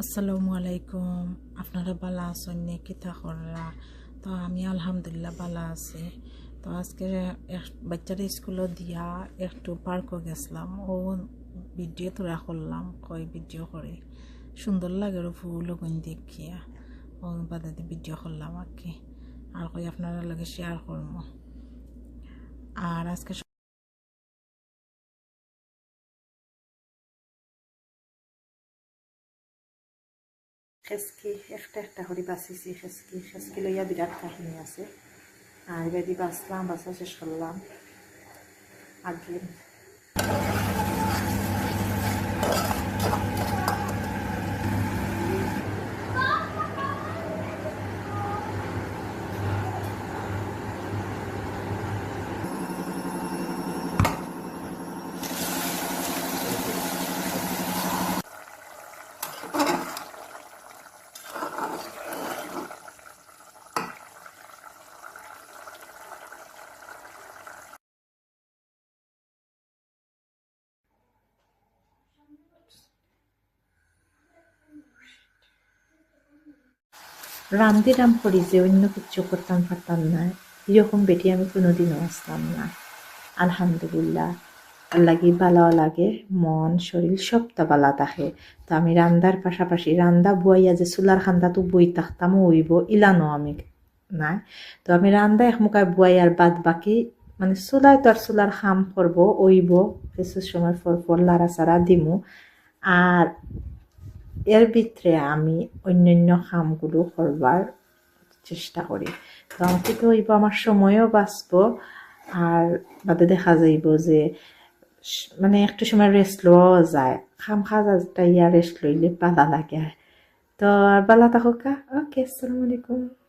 আসসালামু আলাইকুম। আপনারা ভালো আছেন নি? কিতা তো আমি আলহামদুলিল্লাহ ভালো আছি। তো আজকে বাচ্চারা স্কুলে দিয়া একটু পার্কও গেছিলাম। ও ভিডিও তোরা করলাম, কই ভিডিও করে? সুন্দর লাগে ফুল ওগুন দেখিয়া। ও বাদে ভিডিও করলাম আর কি আর কই আপনারা লাগে শেয়ার করব আর আজকে খেসকি একটা একটা করে বাঁচিছি খেসকি খেসকি লইয়া বিরাট কাহিনী আছে। আর এবার বাঁচলাম, বাঁচা শেষ করলাম। আগে রামদি রাম করি যে অন্য কিছু করতাম পারতাম না। এরকম বেটি আমি কোনোদিনও আসতাম না। আলহামদুলিল্লাহ। লাগি ভালো লাগে, মন, শরীর সবটা ভালো থাকে। তো আমি রান্দার পাশাপাশি রান্দা বুয়াইয়া যে চুলার খান্দা তো বই থাকতামও হইব ইলানো আমি নাই তো আমি রান্দা এক মুখায় বুয়াই আর বাদ বাকি মানে চুলায় তো আর চুলার খাম করব, ওইব, কিছু সময় পর পর লাড়া চাড়া দিমু। আর এর ভিতরে আমি অন্যান্য কামগুলো করবার চেষ্টা করি। তো আমাকে তো হইব আমার সময়ও বাঁচব আর বাদে দেখা যাইব যে মানে একটু সময় রেস্ট লওয়াও যায়। খাম খাজাটা ইয়া রেস্ট লইলে পালা লাগে। তো আর বালা থাকুক ওকে, আসসালামু আলাইকুম।